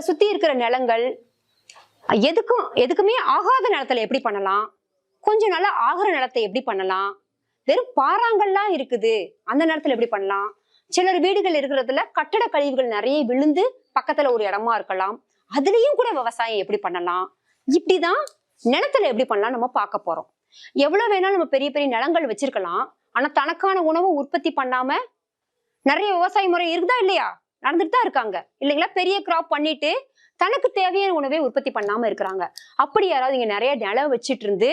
நம்மளை சுத்தி இருக்கிற நிலங்கள் எதுக்கும் எதுக்குமே ஆகாத நிலத்துல எப்படி பண்ணலாம்? கொஞ்சம் நல்லா ஆகிற நிலத்தை எப்படி பண்ணலாம்? வெறும் பாறாங்கல்லாம் இருக்குது. அந்த நேரத்துல எப்படி பண்ணலாம்? சிலர் வீடுகள் இருக்கிறதுல கட்டட கழிவுகள் நிறைய விழுந்து பக்கத்துல ஒரு இடமா இருக்கலாம். அதுலயும் கூட விவசாயம் எப்படி பண்ணலாம்? இப்படிதான் நிலத்துல எப்படி பண்ணலாம் நம்ம பார்க்க போறோம். எவ்வளவு வேணாலும் நம்ம பெரிய பெரிய நிலங்கள் வச்சிருக்கலாம். ஆனா தனக்கான உணவு உற்பத்தி பண்ணாம நிறைய விவசாய முறை இருக்குதா இல்லையா? நடந்துட்டு தான் இருக்காங்க. இல்லைங்களா? பெரிய கிராப் பண்ணிட்டு தனக்கு தேவையான உணவை உற்பத்தி பண்ணாம இருக்கிறாங்க. அப்படி யாராவது இங்க நிறைய நிலம் வச்சுட்டு இருந்து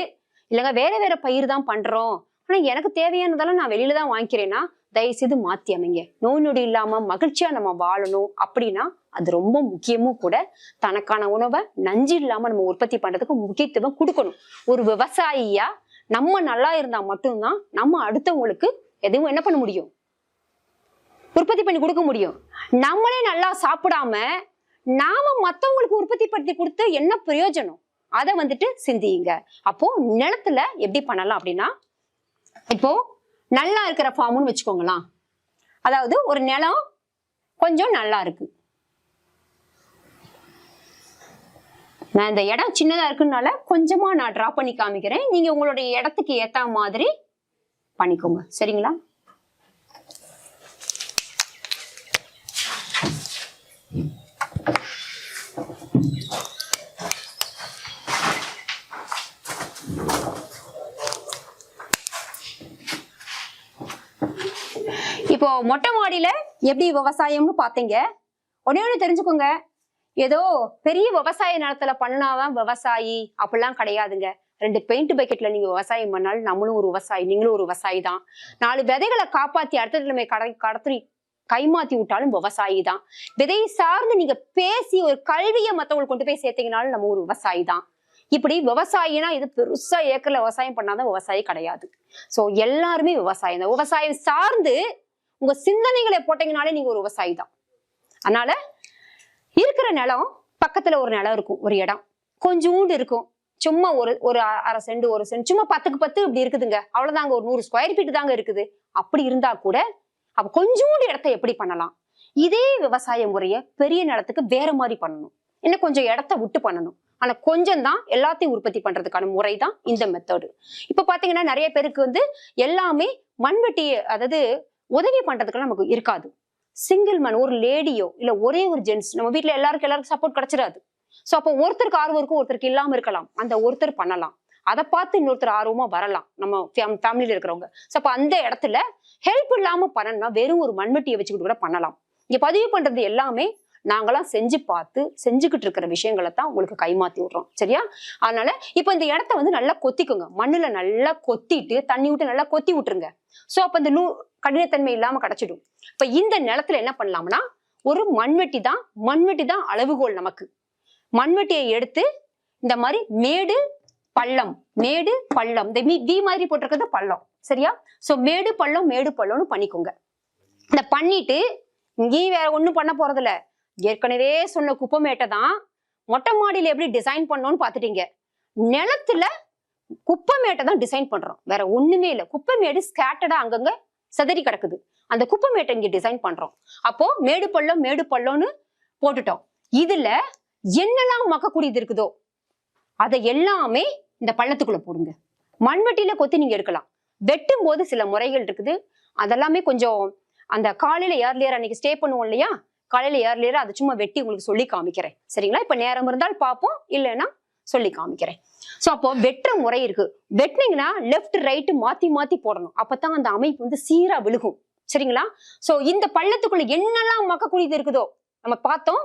இல்லைங்க வேற வேற பயிர் தான் பண்றோம். ஆனா எனக்கு தேவையானதெல்லாம் நான் வெளியில தான் வாங்கிக்கிறேன்னா தயவுசெய்து மாத்தி அமைங்க. நோய் நொடி இல்லாம மகிழ்ச்சியா நம்ம வாழணும் அப்படின்னா அது ரொம்ப முக்கியமும் கூட தனக்கான உணவை நஞ்சு இல்லாம நம்ம உற்பத்தி பண்றதுக்கு முக்கியத்துவம் கொடுக்கணும். ஒரு விவசாயியா நம்ம நல்லா இருந்தா மட்டும்தான் நம்ம அடுத்தவங்களுக்கு எதுவும் என்ன பண்ண முடியும்? உற்பத்தி பண்ணி கொடுக்க முடியும். நம்மளே நல்லா சாப்பிடாம நாம மத்தவங்களுக்கு உற்பத்தி படுத்தி கொடுத்து என்ன பிரயோஜனம்? அதை வந்துட்டு சிந்தியுங்க. அப்போ நிலத்துல எப்படி பண்ணலாம் அப்படின்னா இப்போ நல்லா இருக்கிற ஃபார்ம்னு வச்சுக்கோங்களேன். அதாவது ஒரு நிலம் கொஞ்சம் நல்லா இருக்கு. நான் இந்த இடம் சின்னதா இருக்குனால கொஞ்சமா நான் டிரா பண்ணி காமிக்கிறேன். நீங்க உங்களுடைய இடத்துக்கு ஏத்த மாதிரி பண்ணிக்கோங்க. சரிங்களா? இப்போ மொட்டை மாடியில எப்படி விவசாயம்னு பாத்தீங்க ஒன்னே ஒண்ணு தெரிஞ்சுக்கோங்க. ஏதோ பெரிய விவசாய நிலத்துல பண்ணாதான் விவசாயி அப்படிலாம் கிடையாதுங்க. ரெண்டு பெயிண்ட் பக்கெட்ல நீங்க விவசாயம் பண்ணாலும் நம்மளும் ஒரு விவசாயி நீங்களும் ஒரு விவசாயி தான். நாலு விதைகளை காப்பாத்தி அடுத்த நிலைமை கடை கடத்தி கைமாத்தி விட்டாலும் விவசாயி தான். விதையை சார்ந்து நீங்க பேசி ஒரு கல்வியை மத்தவங்களுக்கு கொண்டு போய் சேர்த்தீங்கனாலும் நம்ம ஒரு விவசாயி தான். இப்படி விவசாயினா இது பெருசா ஏக்கர்ல விவசாயம் பண்ணாதான் விவசாயி கிடையாது. சோ எல்லாருமே விவசாயம் தான். விவசாயம் சார்ந்து உங்க சிந்தனைகளை போட்டீங்கனாலே நீங்க ஒரு விவசாயி தான். அதனால இருக்கிற நிலம் பக்கத்துல ஒரு நிலம் இருக்கும் ஒரு இடம். கொஞ்சூண்டு இருக்கும். சும்மா ஒரு ஒரு அரை சென்ட் ஒரு சென்ட் சும்மா பத்துக்கு பத்து இப்படி இருக்குதுங்க. அவ்வளவுதாங்க ஒரு நூறு ஸ்கொயர் ஃபீட் தாங்க இருக்குது. அப்படி இருந்தா கூட அப்ப கொஞ்சூண்டு இடத்த எப்படி பண்ணலாம்? இதே விவசாய முறைய பெரிய நிலத்துக்கு வேற மாதிரி பண்ணணும். இன்னும் கொஞ்சம் இடத்த விட்டு பண்ணணும். ஆனா கொஞ்சம் தான் எல்லாத்தையும் உற்பத்தி பண்றதுக்கான முறை தான் இந்த மெத்தடு இப்ப பாத்தீங்கன்னா நிறைய பேருக்கு வந்து எல்லாமே மண்வெட்டி அதாவது உதவி பண்றதுக்கெல்லாம் நமக்கு இருக்காது. சிங்கிள் மேன் ஒரு லேடியோ இல்ல ஒரே ஒரு ஜென்ஸ் நம்ம வீட்டுல எல்லாருக்கும் எல்லாருக்கும் சப்போர்ட் கிடைச்சிடாது சோ அப்போ ஒருத்தருக்கு ஆர்வம் இருக்கும் ஒருத்தருக்கு இல்லாம இருக்கலாம். அந்த ஒருத்தர் பண்ணலாம். அதை பார்த்து இன்னொருத்தர் ஆர்வமா வரலாம் நம்ம ஃபேமிலியில இருக்கிறவங்க. சோ அப்ப அந்த இடத்துல ஹெல்ப் இல்லாம பண்ணணும்னா வெறும் ஒரு மண்வெட்டியை வச்சுக்கிட்டு கூட பண்ணலாம். இங்க பதிவு பண்றது எல்லாமே நாங்களாம் செஞ்சு பார்த்து செஞ்சுக்கிட்டு இருக்கிற விஷயங்களை தான் உங்களுக்கு கைமாத்தி விடுறோம். சரியா? அதனால இப்போ இந்த இடத்த வந்து நல்லா கொத்திக்குங்க. மண்ணுல நல்லா கொத்திட்டு தண்ணி விட்டு நல்லா கொத்தி விட்டுருங்க. சோ அப்ப இந்த நூ கடினத்தன்மை இல்லாம கிடைச்சிடும். இப்ப இந்த நிலத்துல என்ன பண்ணலாம்னா ஒரு மண்வெட்டி தான் மண்வெட்டி தான் அளவுகோல் நமக்கு. மண்வெட்டியை எடுத்து இந்த மாதிரி மேடு பள்ளம் மேடு பள்ளம். இந்த வி- வி மாதிரி போட்டிருக்கிறது பள்ளம். சரியா? ஸோ மேடு பள்ளம் மேடு பள்ளம்னு பண்ணிக்கோங்க. இந்த பண்ணிட்டு இங்கேயும் வேற ஒன்றும் பண்ண போறதில்ல. ஏற்கனவே சொன்ன குப்பமேட்டை தான் மொட்டை மாடியில் எப்படி டிசைன் பண்ணோம்னு பாத்துட்டீங்க நிலத்துல குப்பமேட்டை தான் டிசைன் பண்றோம். வேற ஒண்ணுமே குப்பை குப்பமேடு ஸ்கேட்டடா அங்கங்க சிதறி கிடக்குது. அந்த குப்பமேட்டை இங்க டிசைன் பண்றோம். அப்போ மேடு பள்ளம் மேடு பள்ளம்னு போட்டுட்டோம். இதுல என்னெல்லாம் மக்கக்கூடியது இருக்குதோ அதை எல்லாமே இந்த பள்ளத்துக்குள்ள போடுங்க. மண்வெட்டியில கொத்தி நீங்க எடுக்கலாம். வெட்டும் போது சில முறைகள் இருக்குது. அதெல்லாமே கொஞ்சம் அந்த காலையில ஏர்லியர் அன்னைக்கு ஸ்டே பண்ணுவோம் இல்லையா? காலையில ஏர்லியர் அதை சும்மா வெட்டி உங்களுக்கு சொல்லி காமிக்கிறேன். சரிங்களா? இப்ப நேரம் இருந்தால் பார்ப்போம். இல்லைன்னா சொல்லி காமிக்கிறேன். ஸோ அப்போ வெட்டுற முறை இருக்கு. வெட்டினீங்கன்னா லெஃப்ட் ரைட்டு மாத்தி மாத்தி போடணும். அப்பதான் அந்த அமைப்பு வந்து சீரா விழுகும். சரிங்களா? ஸோ இந்த பள்ளத்துக்குள்ள என்னெல்லாம் மக்கக்கூடியது இருக்குதோ நம்ம பார்த்தோம்.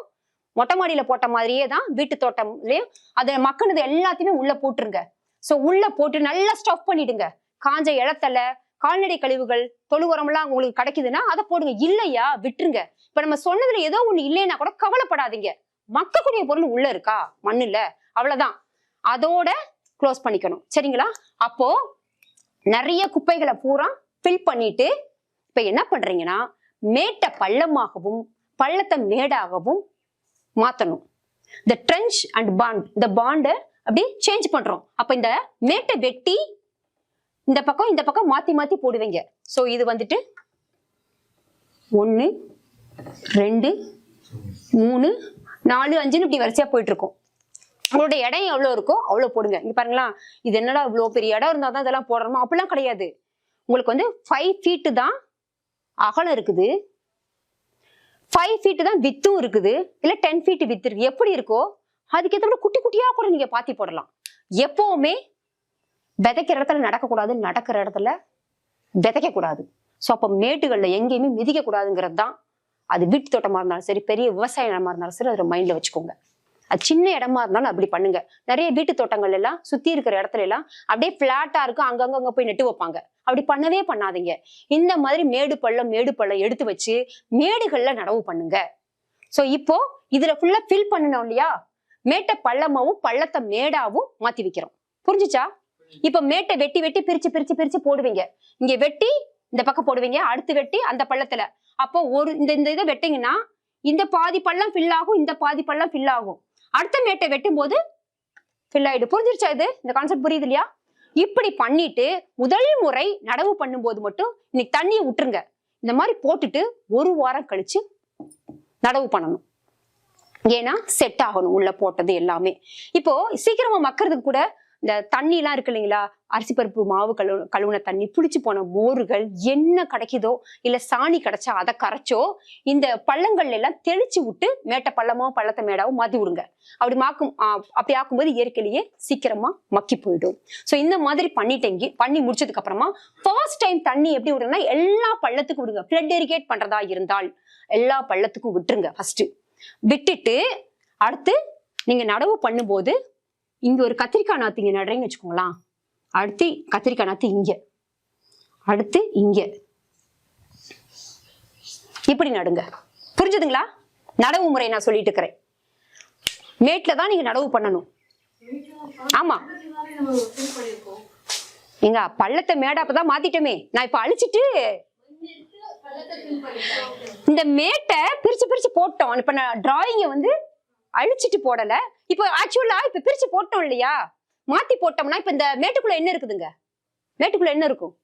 மொட்டை மாடியில போட்ட மாதிரியே தான் வீட்டு தோட்டம்லயும் அதை மக்கினது எல்லாத்தையுமே உள்ள போட்டுருங்க. ஸோ உள்ள போட்டு நல்லா ஸ்டஃப் பண்ணிடுங்க. காஞ்ச இழத்தலை கால்நடை கழிவுகள் தொழு உரம்லாம் உங்களுக்கு கிடைக்குதுன்னா அதை போடுங்க. இல்லையா? விட்டுருங்க. இப்ப நம்ம சொன்னதுல ஏதோ ஒண்ணு இல்லைன்னா கூட கவலைப்படாதீங்க. மக்கக்கூடிய பொருள் உள்ள இருக்கா? மண்ணுல. அவ்வளவுதான். அதோட க்ளோஸ் பண்ணிக்கணும். சரிங்களா? அப்போ நிறைய குப்பைகளை பூரா ஃபில் பண்ணிட்டு இப்ப என்ன பண்றீங்கன்னா மேட்டை பள்ளமாகவும் பள்ளத்தை மேடாகவும் மாத்தணும். இந்த ட்ரெஞ்ச் அண்ட் பாண்ட் இந்த பாண்டை அப்படி சேஞ்ச் பண்றோம். அப்ப இந்த மேட்டை வெட்டி இந்த பக்கம் இந்த பக்கம் மாத்தி மாத்தி போடுவீங்க. சோ இது வந்துட்டு ஒன்று ரெண்டு மூணு நாலு அஞ்சுன்னு இப்படி வரிசையா போயிட்டு இருக்கோம். உங்களோட இடம் எவ்வளோ இருக்கோ அவ்வளோ போடுங்க. இங்கே பாருங்களா இது என்னடா இவ்வளோ பெரிய இடம் இருந்தால் தான் இதெல்லாம் போடணுமா? அப்படிலாம் கிடையாது. உங்களுக்கு வந்து ஃபைவ் ஃபீட்டு தான் அகலம் இருக்குது. ஃபைவ் ஃபீட்டு தான் வித்தும் இருக்குது. இல்லை டென் ஃபீட்டு வித்து இருக்கு. எப்படி இருக்கோ அதுக்கேற்ற மாதிரி குட்டி குட்டியாக கூட நீங்கள் பாத்தி போடலாம். எப்போவுமே விதைக்கிற இடத்துல நடக்கக்கூடாது நடக்கிற இடத்துல விதைக்கக்கூடாது. ஸோ அப்போ மேட்டுகளில் எங்கேயுமே மிதிக்கக்கூடாதுங்கிறது தான். அது வீட்டு தோட்டமாக இருந்தாலும் சரி பெரிய விவசாய நிலமாக இருந்தாலும் சரி அதை மைண்டில் வச்சுக்கோங்க. அது சின்ன இடமா இருந்தாலும் அப்படி பண்ணுங்க. நிறைய வீட்டு தோட்டங்கள் எல்லாம் சுத்தி இருக்கிற இடத்துல எல்லாம் அப்படியே பிளாட்டா இருக்கும். அங்கங்க அங்க போய் நெட்டு வைப்பாங்க. அப்படி பண்ணவே பண்ணாதீங்க. இந்த மாதிரி மேடு பள்ளம் மேடு பள்ளம் எடுத்து வச்சு மேடுகள்ல நடவு பண்ணுங்க. சோ இப்போ இதுல ஃபுல்லா ஃபில் பண்ணணும் இல்லையா? மேட்டை பள்ளமாவும் பள்ளத்தை மேடாவும் மாத்தி வைக்கிறோம். புரிஞ்சுச்சா? இப்ப மேட்டை வெட்டி வெட்டி பிரிச்சு பிரிச்சு பிரிச்சு போடுவீங்க. இங்க வெட்டி இந்த பக்கம் போடுவீங்க. அடுத்து வெட்டி அந்த பள்ளத்துல. அப்போ ஒரு இந்த இந்த இதை வெட்டிங்கன்னா இந்த பாதி பள்ளம் ஃபில் ஆகும் இந்த பாதி பள்ளம் ஃபில் ஆகும். அடுத்த மேட்டை வெட்டும் போது ஃபில் ஆயிடும் புரிஞ்சிருச்சா இது? இந்த கான்செப்ட் புரியுது இல்லையா? இப்படி பண்ணிட்டு முதல் முறை நடவு பண்ணும்போது மட்டும் இன்னைக்கு தண்ணியை விட்டுருங்க. இந்த மாதிரி போட்டுட்டு ஒரு வாரம் கழிச்சு நடவு பண்ணணும். ஏன்னா செட் ஆகணும் உள்ள போட்டது எல்லாமே. இப்போ சீக்கிரமா மக்கிறதுக்கு கூட இந்த தண்ணிலாம் இருக்கு இல்லைங்களா? அரிசி பருப்பு மாவு கழு கழுவுன தண்ணி புளிச்சு போன மோர்கள் என்ன கிடைக்குதோ இல்லை சாணி கிடைச்சா அதை கரைச்சோ இந்த பள்ளங்கள்ல எல்லாம் தெளிச்சு விட்டு மேட்டை பள்ளமோ பள்ளத்தை மேடாவோ மாத்தி விடுங்க. அப்படி மாக்கும் அப்படி ஆக்கும்போது இயற்கையிலேயே சீக்கிரமா மக்கி போயிடும். ஸோ இந்த மாதிரி பண்ணிட்டேங்கி பண்ணி முடிச்சதுக்கு அப்புறமா ஃபர்ஸ்ட் டைம் தண்ணி எப்படி விடுங்கன்னா எல்லா பள்ளத்துக்கும் விடுங்க. ஃபிளட் இரிகேட் பண்றதா இருந்தால் எல்லா பள்ளத்துக்கும் விட்டுருங்க ஃபர்ஸ்ட் விட்டுட்டு அடுத்து நீங்க நடவு பண்ணும்போது இங்க ஒரு கத்திரிக்காய் நாத்து இங்க நடுறீங்கன்னு வச்சுக்கோங்களேன். அடுத்து கத்திரிக்காய் நாத்து இங்க. அடுத்து இங்க. இப்படி நடுங்க. புரிஞ்சுதுங்களா? நடவு முறை நான் சொல்லிட்டு இருக்கிறேன். மேட்ல தான் நீங்க நடவு பண்ணணும். ஆமா. எங்க பள்ளத்தை மேடா அப்பதான் மாத்திட்டோமே. நான் இப்ப அழிச்சிட்டு இந்த மேட்டை பிரிச்சு பிரிச்சு போட்டோம். இப்ப நான் டிராயிங்க வந்து அழிச்சிட்டு போடல. இப்போ ஆக்சுவலா இப்ப பிரிச்சு போட்டோம் இல்லையா? மாத்தி போட்டோம்னா இப்ப இந்த மேட்டுக்குள்ள என்ன இருக்குதுங்க? மேட்டுக்குள்ள என்ன இருக்கும்?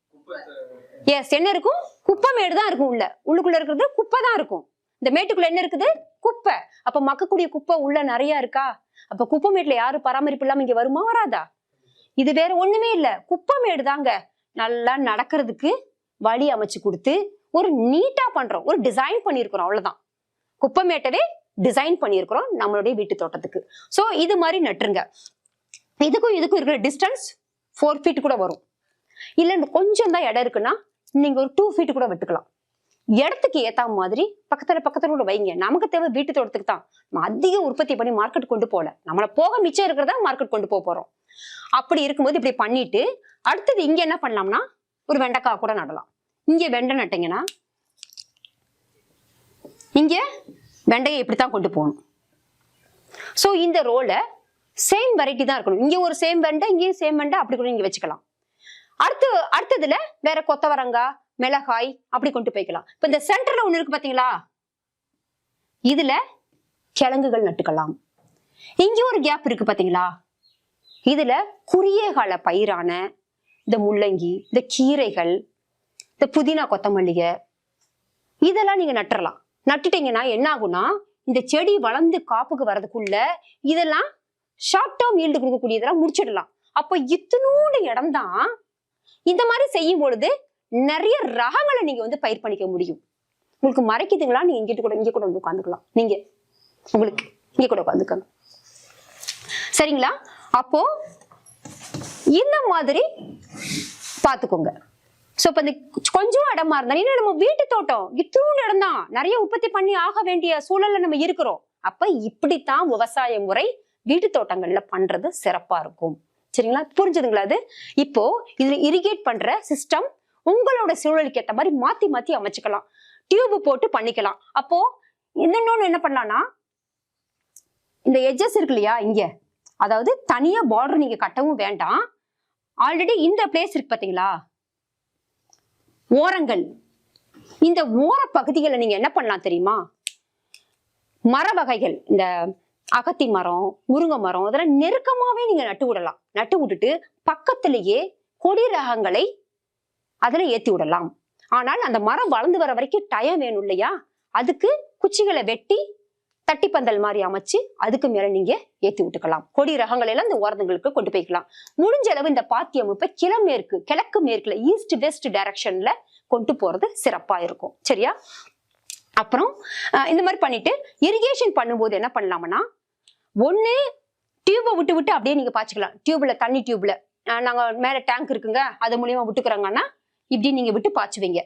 எஸ் என்ன இருக்கும்? குப்பை மேடு தான் இருக்கும் உள்ள. உள்ளுக்குள்ள இருக்கிறது குப்பை தான் இருக்கும். இந்த மேட்டுக்குள்ள என்ன இருக்குது? குப்பை. அப்ப மக்கக்கூடிய குப்பை உள்ள நிறைய இருக்கா? அப்ப குப்பை மேட்டுல யாரும் பராமரிப்பு இல்லாம இங்க வருமா வராதா? இது வேற ஒண்ணுமே இல்ல. குப்பை மேடு தாங்க. நல்லா நடக்கிறதுக்கு வழி அமைச்சு கொடுத்து ஒரு நீட்டா பண்றோம். ஒரு டிசைன் பண்ணியிருக்கிறோம் அவ்வளவுதான். குப்பை மேட்டவே டிசைன் பண்ணியிருக்கிறோம் நம்மளுடைய வீட்டு தோட்டத்துக்கு. ஸோ இது மாதிரி நட்டுருங்க. இதுக்கும் இதுக்கும் இருக்கிற டிஸ்டன்ஸ் ஃபோர் ஃபீட் கூட வரும். இல்லை கொஞ்சம் தான் இடம் இருக்குன்னா நீங்கள் ஒரு டூ ஃபீட் கூட வெட்டுக்கலாம். இடத்துக்கு ஏற்ற மாதிரி பக்கத்தில் பக்கத்தில் கூட வைங்க. நமக்கு தேவை வீட்டு தோட்டத்துக்கு தான். நம்ம அதிக உற்பத்தி பண்ணி மார்க்கெட் கொண்டு போகல. நம்மளை போக மிச்சம் இருக்கிறதா மார்க்கெட் கொண்டு போக போகிறோம் அப்படி இருக்கும்போது இப்படி பண்ணிட்டு அடுத்தது இங்கே என்ன பண்ணலாம்னா ஒரு வெண்டைக்காய் கூட நடலாம். இங்கே வெண்டை நட்டிங்கன்னா இங்கே வெண்டையை இப்படித்தான் கொண்டு போகணும். ஸோ இந்த ரோலை சேம் வெரைட்டி தான் இருக்கணும். இங்கே ஒரு சேம் வெண்டை இங்கேயும் சேம் வெண்டை அப்படி கூட நீங்கள் வச்சுக்கலாம். அடுத்து அடுத்ததுல வேற கொத்தவரங்காய் மிளகாய் அப்படி கொண்டு போய்க்கலாம். இப்போ இந்த சென்டர்ல ஒன்று இருக்கு பார்த்தீங்களா இதுல கிழங்குகள் நட்டுக்கலாம். இங்கே ஒரு கேப் இருக்கு பார்த்தீங்களா இதுல குறுகிய கால பயிரான இந்த முள்ளங்கி இந்த கீரைகள் இந்த புதினா கொத்தமல்லிகை இதெல்லாம் நீங்க நட்டுறலாம். நட்டுட்டீங்கன்னா என்ன ஆகும்னா இந்த செடி வளர்ந்து காப்புக்கு வர்றதுக்குள்ள இதெல்லாம் ஷார்ட் டேர்ம் ஈல்டு கொடுக்கக்கூடியதெல்லாம் முடிச்சிடலாம். அப்போ இத்தினூண்டு இடம் தான் இந்த மாதிரி செய்யும் பொழுது நிறைய ரகங்களை நீங்க வந்து பயிர் பண்ணிக்க முடியும். உங்களுக்கு மறைக்குதுங்களா? நீங்க இங்கிட்டு கூட இங்க கூட வந்து உட்காந்துக்கலாம். நீங்க உங்களுக்கு இங்க கூட உட்காந்துக்கங்க. சரிங்களா? அப்போ இந்த மாதிரி பார்த்துக்கோங்க. ஸோ இப்போ இந்த கொஞ்சம் இடமா இருந்தா இன்னும் நம்ம வீட்டு தோட்டம் இத்தூண்டு இடம் தான் நிறைய உற்பத்தி பண்ணி ஆக வேண்டிய சூழல்ல நம்ம இருக்கிறோம். அப்ப இப்படித்தான் விவசாய முறை வீட்டு தோட்டங்கள்ல பண்றது சிறப்பா இருக்கும். சரிங்களா? புரிஞ்சுதுங்களா அது? இப்போ இதுல இரிகேட் பண்ற சிஸ்டம் உங்களோட சூழலுக்கு ஏத்த மாதிரி மாத்தி மாத்தி அமைச்சுக்கலாம். டியூப் போட்டு பண்ணிக்கலாம். அப்போ இன்னொன்னு என்ன பண்ணலாம்னா இந்த எட்ஜஸ் இருக்கு இல்லையா இங்க. அதாவது தனியா பார்டர் நீங்க கட்டவும் வேண்டாம். ஆல்ரெடி இந்த பிளேஸ் இருக்கு பாத்தீங்களா? ஓரங்கள். இந்த ஓர பகுதிகளை நீங்க என்ன பண்ணலாம் தெரியுமா? மர வகைகள் இந்த அகத்தி மரம் முருங்கை மரம் அதெல்லாம் நெருக்கமாவே நீங்க நட்டு விடலாம். நட்டு விட்டுட்டு பக்கத்திலேயே கொடி ரகங்களை அதுல ஏத்தி விடலாம். ஆனால் அந்த மரம் வளர்ந்து வர வரைக்கும் டயம் வேணும் இல்லையா? அதுக்கு குச்சிகளை வெட்டி தட்டி பந்தல் மாதிரி அமைச்சு அதுக்கு மேல நீங்க ஏத்தி விட்டுக்கலாம். கொடி ரகங்கள் எல்லாம் இந்த ஓரத்துங்களுக்கு கொண்டு போய்க்கலாம். முடிஞ்ச அளவு இந்த பாத்தி அமைப்பை கிழமேற்கு கிழக்கு மேற்குல ஈஸ்ட் வெஸ்ட் டைரக்ஷன்ல கொண்டு போறது சிறப்பா இருக்கும். சரியா? அப்புறம் இந்த மாதிரி பண்ணிட்டு இரிகேஷன் பண்ணும்போது என்ன பண்ணலாம்னா ஒண்ணு டியூபை விட்டு விட்டு அப்படியே நீங்க பாய்ச்சிக்கலாம். டியூப்ல தண்ணி டியூப்ல நாங்க மேல டேங்க் இருக்குங்க அது மூலியமா விட்டுக்கிறாங்கன்னா இப்படி நீங்க விட்டு பாய்ச்சுவீங்க.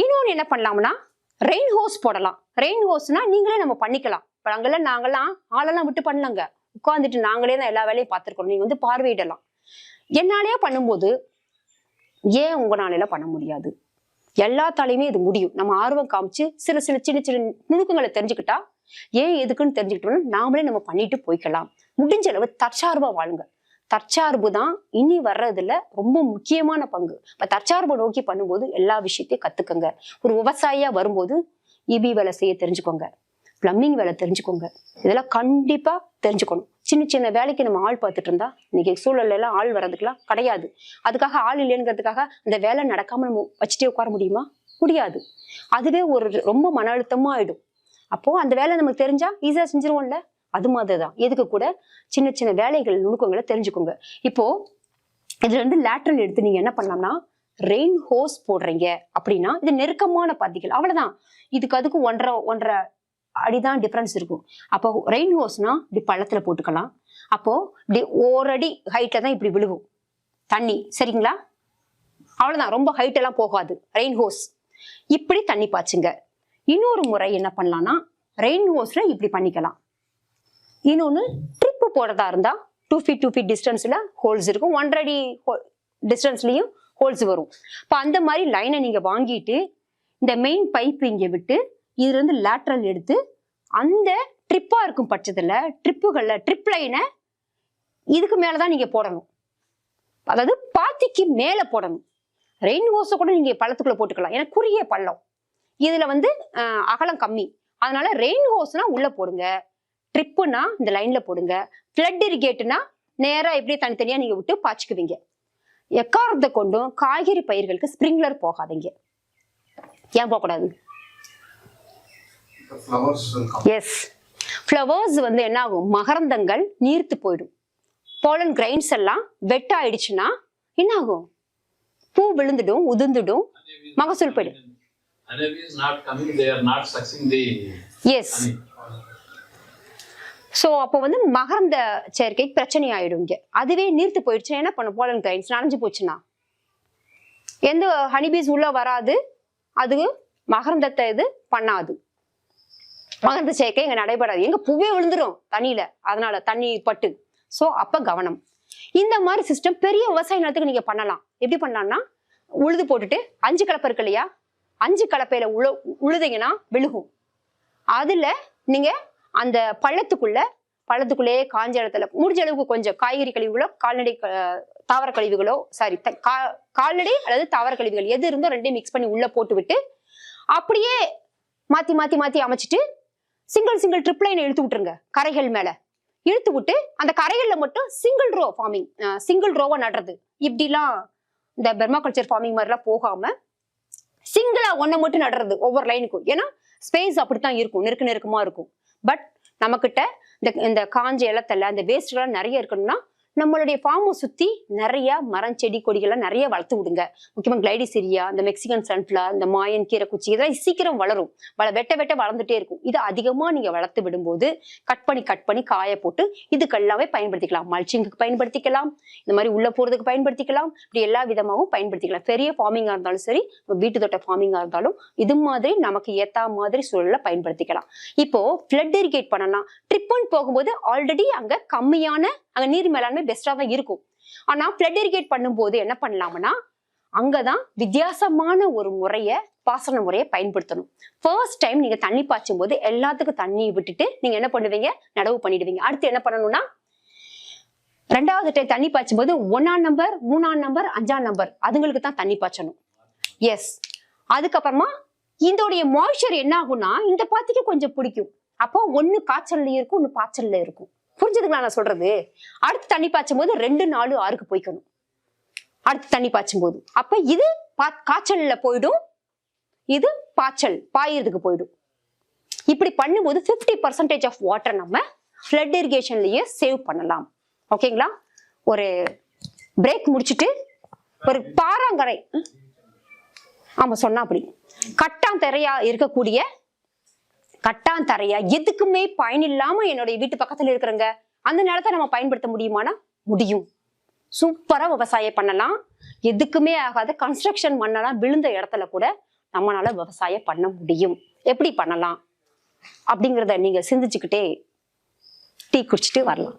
இன்னொன்று என்ன பண்ணலாம்னா ரெயின் ஹோஸ் போடலாம். ரெயின் ஹோஸ்னா நீங்களே நம்ம பண்ணிக்கலாம். இப்போ அங்கெல்லாம் நாங்கெல்லாம் ஆளெல்லாம் விட்டு பண்ணலங்க. உட்காந்துட்டு நாங்களே தான் எல்லா வேலையும் பார்த்துருக்கோம். நீங்கள் வந்து பார்வையிடலாம். என்னாலேயே பண்ணும்போது ஏன் உங்களால பண்ண முடியாது? எல்லாத்தாலையுமே இது முடியும். நம்ம ஆர்வம் காமிச்சு சில சில சின்ன சின்ன நுணுக்கங்களை தெரிஞ்சுக்கிட்டா ஏன் எதுக்குன்னு தெரிஞ்சுக்கிட்டோம்னா நாமளே நம்ம பண்ணிட்டு போய்க்கலாம். முடிஞ்ச அளவு தற்சார்பா வாழுங்க. தற்சார்பு தான் இனி வர்றதுல ரொம்ப முக்கியமான பங்கு. இப்போ தற்சார்பு நோக்கி பண்ணும்போது எல்லா விஷயத்தையும் கத்துக்கங்க. ஒரு விவசாயியா வரும்போது இபி வேலை செய்ய தெரிஞ்சுக்கோங்க. பிளம்பிங் வேலை தெரிஞ்சுக்கோங்க. இதெல்லாம் கண்டிப்பாக தெரிஞ்சுக்கணும். சின்ன சின்ன வேலைக்கு நம்ம ஆள் பார்த்துட்டு இருந்தா இன்னைக்கு சூழல்ல எல்லாம் ஆள் வர்றதுக்கெல்லாம் கிடையாது. அதுக்காக ஆள் இல்லைங்கிறதுக்காக அந்த வேலை நடக்காம நம்ம வச்சுட்டே உட்கார முடியுமா? முடியாது. அதுவே ஒரு ரொம்ப மன அழுத்தமாக ஆயிடும். அப்போ அந்த வேலை நமக்கு தெரிஞ்சா ஈஸியா செஞ்சிருவோம்ல? அது மாதிரி தான். எதுக்கு கூட சின்ன சின்ன வேலைகள் நுணுக்கங்களை தெரிஞ்சுக்கோங்க. இப்போ இதுல இருந்து லேட்ரல் எடுத்து நீங்க என்ன பண்ணலாம்னா ரெயின் ஹோஸ் போடுறீங்க அப்படின்னா இது நெருக்கமான பாத்திகள். அவ்வளவுதான். இதுக்கு அதுக்கு ஒன்றரை ஒன்றரை அடிதான் டிஃப்ரென்ஸ் இருக்கும். அப்போ ரெயின் ஹோஸ்னா இப்படி பள்ளத்துல போட்டுக்கலாம். அப்போ இப்படி ஓரடி ஹைட்ல தான் இப்படி விழுகும். தண்ணி சரிங்களா? அவ்வளவுதான். ரொம்ப ஹைட் எல்லாம் போகாது. ரெயின் ஹோஸ் இப்படி தண்ணி பாய்ச்சுங்க. இன்னொரு முறை என்ன பண்ணலாம்னா ரெயின் ஹோஸ்ல இப்படி பண்ணிக்கலாம். இன்னொன்னு ட்ரிப்பு போடுறதா இருந்தா டூ ஃபீட் டூ ஃபீட் டிஸ்டன்ஸ்ல ஹோல்ஸ் இருக்கும். ஒன்றரை அடி டிஸ்டன்ஸ்லயும் ஹோல்ஸ் வரும். இப்போ அந்த மாதிரி லைனை நீங்கள் வாங்கிட்டு இந்த மெயின் பைப் இங்கே விட்டு இதுலேருந்து லேட்ரல் எடுத்து அந்த ட்ரிப்பாக இருக்கும் பட்சத்தில் ட்ரிப்புகளில் ட்ரிப் லைனை இதுக்கு மேலே தான் நீங்கள் போடணும். அதாவது பாத்திக்கு மேலே போடணும். ரெயின் ஹோஸை கூட நீங்கள் பள்ளத்துக்குள்ளே போட்டுக்கலாம். ஏன்னா குறுகிய பள்ளம். இதில் வந்து அகலம் கம்மி. அதனால ரெயின் ஹோஸ்னா உள்ளே போடுங்க. ட்ரிப்புனா இந்த லைனில் போடுங்க. ஃப்ளட் இரிகேட்டுனா நேராக இப்படியே தனித்தனியாக நீங்கள் விட்டு பாய்ச்சிக்குவீங்க. எக்காரத்தை கொண்டும் காய்கறி பயிர்களுக்கு ஸ்ப்ரிங்க்லர் போகாதீங்க. ஏன் போகக்கூடாது. எஸ் ஃப்ளவர்ஸ் வந்து என்ன ஆகும் மகரந்தங்கள் நீர்த்து போயிடும். போலன் கிரைன்ஸ் எல்லாம் வெட் ஆயிடுச்சுன்னா என்ன ஆகும் பூ விழுந்துடும் உதிர்ந்துடும் மகசூல் போயிடும். coming. ஸோ அப்போ வந்து மகரந்த சேர்க்கை பிரச்சனை ஆயிடும் இங்கே அதுவே நீர்த்து போயிடுச்சுன்னா என்ன பண்ணும்? போலன் கிரைன்ஸ் நனைஞ்சு போச்சுன்னா. எந்த ஹனிபீஸ் உள்ள வராது. அது மகரந்தத்தை இது பண்ணாது. மகரந்த சேர்க்கை இங்கே நடைபெறாது. எங்க பூவே விழுந்துரும் தண்ணியில. அதனால தண்ணி பட்டு. ஸோ அப்போ கவனம். இந்த மாதிரி சிஸ்டம் பெரிய விவசாய நிலத்துக்கு நீங்க பண்ணலாம். எப்படி பண்ணலாம்னா உழுது போட்டுட்டு அஞ்சு கலப்பை இருக்கு இல்லையா? அஞ்சு கலப்பையில உழு உழுதிங்கன்னா விழுகும். அதுல நீங்க அந்த பள்ளத்துக்குள்ள பள்ளத்துக்குள்ளேயே காஞ்ச இடத்துல முடிஞ்ச அளவுக்கு கொஞ்சம் காய்கறி கழிவுகளோ கால்நடை க- தாவர கழிவுகளோ சாரி கால்நடை அல்லது தாவர கழிவுகள் எது இருந்தோ ரெண்டையும் மிக்ஸ் பண்ணி உள்ள போட்டு விட்டு அப்படியே மாத்தி மாத்தி மாத்தி அமைச்சிட்டு சிங்கிள் சிங்கிள் ட்ரிப் லைன் இழுத்து விட்டுருங்க கரைகள் மேல. இழுத்து விட்டு அந்த கரைகள்ல மட்டும் சிங்கிள் ரோ ஃபார்மிங் சிங்கிள் ரோவா நடுறது. இப்படிலாம் இந்த பெர்மாகல்ச்சர் ஃபார்மிங் மாதிரிலாம் போகாம சிங்கிளா ஒன்றை மட்டும் நடுறது ஒவ்வொரு லைனுக்கும் ஏன்னா ஸ்பேஸ் அப்படித்தான் இருக்கும் நெருக்க நெருக்கமா இருக்கும். பட் நம்மக்கிட்ட இந்த இந்த காஞ்ச இலத்தல அந்த வேஸ்ட்லாம் நிறைய இருக்கணும்னா நம்மளுடைய ஃபார்மை சுற்றி நிறைய மரம் செடி கொடிகள்லாம் நிறைய வளர்த்து விடுங்க. முக்கியமாக கிளைடிசிரியா இந்த மெக்சிகன் சன்ஃபிளவர் இந்த மாயன் கீரை குச்சி இதெல்லாம் சீக்கிரம் வளரும். வள வெட்ட வெட்ட வளர்ந்துட்டே இருக்கும். இது அதிகமாக நீங்கள் வளர்த்து விடும்போது கட் பண்ணி கட் பண்ணி காய போட்டு இதுக்கெல்லாமே பயன்படுத்திக்கலாம். மல்ச்சிங்குக்கு பயன்படுத்திக்கலாம். இந்த மாதிரி உள்ளே போகிறதுக்கு பயன்படுத்திக்கலாம். இப்படி எல்லா விதமாகவும் பயன்படுத்திக்கலாம். பெரிய ஃபார்மிங்காக இருந்தாலும் சரி வீட்டு தோட்ட ஃபார்மிங்காக இருந்தாலும் இது மாதிரி நமக்கு ஏற்ற மாதிரி சூழலை பயன்படுத்திக்கலாம். இப்போ ஃப்ளட் இரிகேட் பண்ணலாம். ட்ரிப் ட்ரிப்புன்னு போகும்போது ஆல்ரெடி அங்கே கம்மியான அங்க நீர் மேலாண்மை பெஸ்டா தான் இருக்கும். ஆனா பிளட் இரிகேட் பண்ணும்போது என்ன பண்ணலாம்னா அங்கதான் வித்தியாசமான ஒரு முறைய பாசன முறையை பயன்படுத்தணும். ஃபர்ஸ்ட் டைம் நீங்க தண்ணி பாய்ச்சும் போது எல்லாத்துக்கும் தண்ணி விட்டுட்டு நீங்க என்ன பண்ணுவீங்க? நடவு பண்ணிடுவீங்க. அடுத்து என்ன பண்ணணும்னா ரெண்டாவது டைம் தண்ணி பாய்ச்சும் போது ஒன்னாம் நம்பர் மூணாம் நம்பர் அஞ்சாம் நம்பர் அதுங்களுக்கு தான் தண்ணி பாய்ச்சணும். எஸ் அதுக்கப்புறமா இதோடைய மாய்ச்சர் என்ன ஆகும்னா இந்த பாத்திக்கு கொஞ்சம் பிடிக்கும். அப்போ ஒன்னு காய்ச்சல்ல இருக்கும் ஒன்னு பாய்ச்சல்ல இருக்கும். புரிஞ்சுதுங்களா நான் சொல்றது? அடுத்து தண்ணி பாய்ச்சும் போது ரெண்டு நாலு ஆறுக்கு போய்க்கணும். அடுத்து தண்ணி பாய்ச்சும் போது அப்ப இது காய்ச்சல்ல போயிடும். இது பாய்ச்சல் பாயிறதுக்கு போயிடும். இப்படி பண்ணும்போது ஃபிஃப்டி பர்சன்டேஜ் ஆஃப் வாட்டர் நம்ம ஃப்ளட் இரிகேஷன்லயே சேவ் பண்ணலாம். ஓகேங்களா ஒரு பிரேக் முடிச்சுட்டு ஒரு பாறாங்கரை. ஆமா சொன்னா அப்படி கட்டாந்தரையா இருக்கக்கூடிய கட்டாந்தரையா? எதுக்குமே பயன் இல்லாம என்னுடைய வீட்டு பக்கத்துல இருக்கிறங்க. அந்த நிலத்தை நம்ம பயன்படுத்த முடியுமானா? முடியும். சூப்பரா விவசாயம் பண்ணலாம். எதுக்குமே ஆகாத கன்ஸ்ட்ரக்ஷன் மண்ணெல்லாம் விழுந்த இடத்துல கூட நம்மளால விவசாயம் பண்ண முடியும். எப்படி பண்ணலாம்? அப்படிங்கிறத நீங்க சிந்திச்சுக்கிட்டே டீ குடிச்சிட்டு வரலாம்.